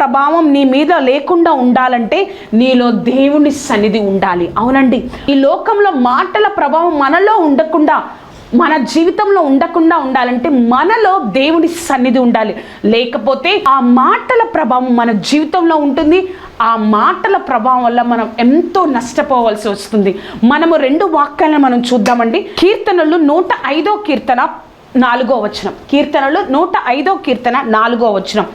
ప్రభావం నీ మీద లేకుండా ఉండాలంటే నీలో దేవుని సన్నిధి ఉండాలి. అవునండి. ఈ లోకంలో మాటల ప్రభావం మనలో ఉండకుండా మన జీవితంలో ఉండకుండా ఉండాలంటే మనలో దేవుని సన్నిధి ఉండాలి. లేకపోతే ఆ మాటల ప్రభావం మన జీవితంలో ఉంటుంది. ఆ మాటల ప్రభావం వల్ల మనం ఎంతో నష్టపోవాల్సి వస్తుంది. మనము రెండు వాక్యాలను మనం చూద్దామండి. కీర్తనలు నూట ఐదో కీర్తన నాలుగో వచనం. కీర్తనలు నూట ఐదో కీర్తన నాలుగో వచనం.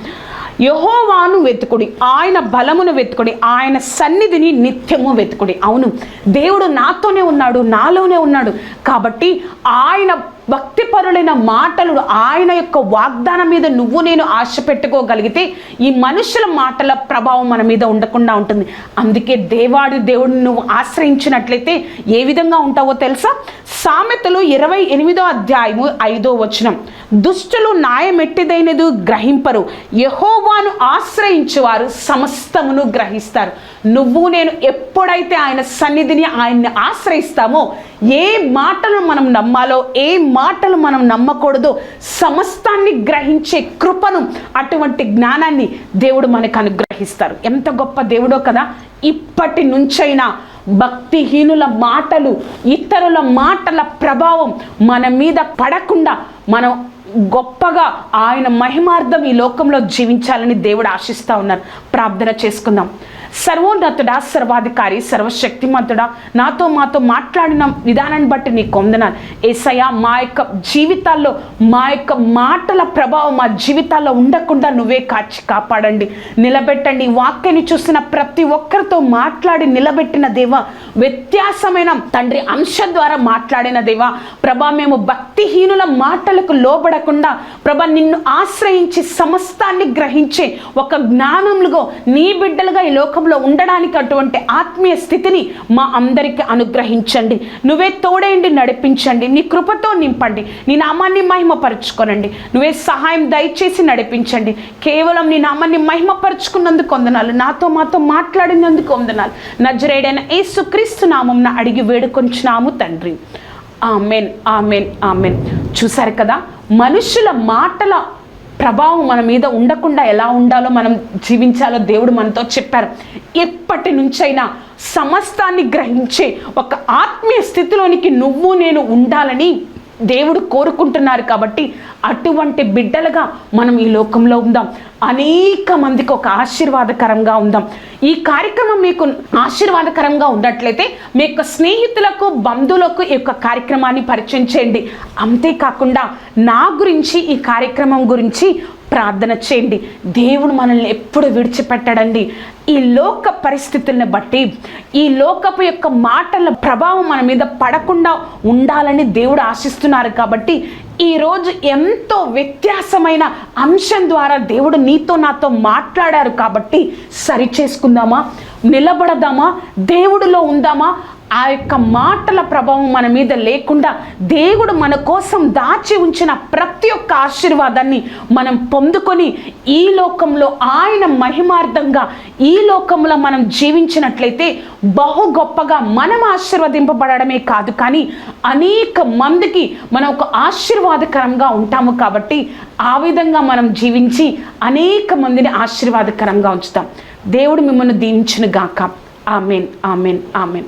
యహోవాను వెతుకుడి ఆయన బలమును వెతుకుడి ఆయన సన్నిధిని నిత్యము వెతుకుడి. అవును దేవుడు నాతోనే ఉన్నాడు నాలోనే ఉన్నాడు. కాబట్టి ఆయన భక్తిపరులైన మాటలు ఆయన యొక్క వాగ్దానం మీద నువ్వు నేను ఆశ పెట్టుకోగలిగితే ఈ మనుషుల మాటల ప్రభావం మన మీద ఉండకుండా ఉంటుంది. అందుకే దేవాడి దేవుడిని నువ్వు ఆశ్రయించినట్లయితే ఏ విధంగా ఉంటావో తెలుసా? సామెతలు ఇరవై ఎనిమిదో అధ్యాయము ఐదో వచనం. దుష్టులు న్యాయమెట్టిదైనదు గ్రహింపరు. యహోవాను ఆశ్రయించేవారు సమస్తమును గ్రహిస్తారు. నువ్వు నేను ఎప్పుడైతే ఆయన సన్నిధిని ఆయన్ని ఆశ్రయిస్తామో ఏ మాటలు మనం నమ్మాలో ఏ మాటలు మనం నమ్మకూడదో సమస్తాన్ని గ్రహించే కృపను అటువంటి జ్ఞానాన్ని దేవుడు మనకు అనుగ్రహిస్తారు. ఎంత గొప్ప దేవుడో కదా! ఇప్పటి నుంచైనా భక్తిహీనుల మాటలు ఇతరుల మాటల ప్రభావం మన మీద పడకుండా మనం గొప్పగా ఆయన మహిమార్థం ఈ లోకంలో జీవించాలని దేవుడు ఆశిస్తూ ఉన్నారు. ప్రార్థన చేసుకుందాం. సర్వోన్నతుడా సర్వాధికారి సర్వశక్తిమంతుడా. నాతో మాతో మాట్లాడిన విధానాన్ని బట్టి నీ కొందనాలు ఏసయ్య మా యొక్క జీవితాల్లో మా యొక్క మాటల ప్రభావం మా జీవితాల్లో ఉండకుండా నువ్వే కాచి కాపాడండి. నిలబెట్టండి. వాక్యాన్ని చూసిన ప్రతి ఒక్కరితో మాట్లాడి నిలబెట్టిన దేవ వ్యత్యాసమైన తండ్రి అంశం ద్వారా మాట్లాడిన దేవా ప్రభా మేము భక్తిహీనుల మాటలకు లోబడకుండా ప్రభా నిన్ను ఆశ్రయించి సమస్తాన్ని గ్రహించే ఒక జ్ఞానములుగా నీ బిడ్డలుగా ఈ లోకం లోకంలో ఉండడానికి అటువంటి ఆత్మీయ స్థితిని మా అందరికీ అనుగ్రహించండి. నువ్వే తోడేయండి నడిపించండి. నీ కృపతో నింపండి. నీ నామాన్ని మహిమపరచుకోనండి. నువ్వే సహాయం దయచేసి నడిపించండి. కేవలం నీ నామాన్ని మహిమపరుచుకున్నందుకు వందనాలు. నాతో మాతో మాట్లాడినందుకు వందనాలు. నజరేడైన ఏసుక్రీస్తు నామంన అడిగి వేడుకొంచున్నాము తండ్రి. Amen amen amen. చూశారు కదా? మనుషుల మాటల ప్రభావం మన మీద ఉండకుండా ఎలా ఉండాలో మనం జీవించాలో దేవుడు మనతో చెప్పారు. ఎప్పటి నుంచైనా సమస్తాన్ని గ్రహించే ఒక ఆత్మీయ స్థితిలోనికి నువ్వు నేను ఉండాలని దేవుడు కోరుకుంటున్నారు కాబట్టి అటువంటి బిడ్డలుగా మనం ఈ లోకంలో ఉందాం. అనేక మందికి ఒక ఆశీర్వాదకరంగా ఉందాం. ఈ కార్యక్రమం మీకు ఆశీర్వాదకరంగా ఉన్నట్లయితే మీ యొక్క స్నేహితులకు బంధువులకు ఈ యొక్క కార్యక్రమాన్ని పరిచయం చేయండి. అంతేకాకుండా నా గురించి ఈ కార్యక్రమం గురించి ప్రార్థన చేయండి. దేవుడు మనల్ని ఎప్పుడు విడిచిపెట్టడండి. ఈ లోక పరిస్థితుల్ని బట్టి ఈ లోకపు యొక్క మాటల ప్రభావం మన మీద పడకుండా ఉండాలని దేవుడు ఆశిస్తున్నారు కాబట్టి ఈరోజు ఎంతో వ్యత్యాసమైన అంశం ద్వారా దేవుడు నీతో నాతో మాట్లాడారు కాబట్టి సరి చేసుకుందామా నిలబడదామా? దేవుడిలో ఉందామా? ఆ యొక్క మాటల ప్రభావం మన మీద లేకుండా దేవుడు మన కోసం దాచి ఉంచిన ప్రతి ఒక్క ఆశీర్వాదాన్ని మనం పొందుకొని ఈ లోకంలో ఆయన మహిమార్థంగా ఈ లోకంలో మనం జీవించినట్లయితే బహు గొప్పగా మనం ఆశీర్వదింపబడమే కాదు కానీ అనేక మందికి మనం ఒక ఆశీర్వాదకరంగా ఉంటాము కాబట్టి ఆ విధంగా మనం జీవించి అనేక మందిని ఆశీర్వాదకరంగా ఉంచుతాం. దేవుడు మిమ్మల్ని దీవించును గాక ఆమెన్ ఆమెన్ ఆమెన్.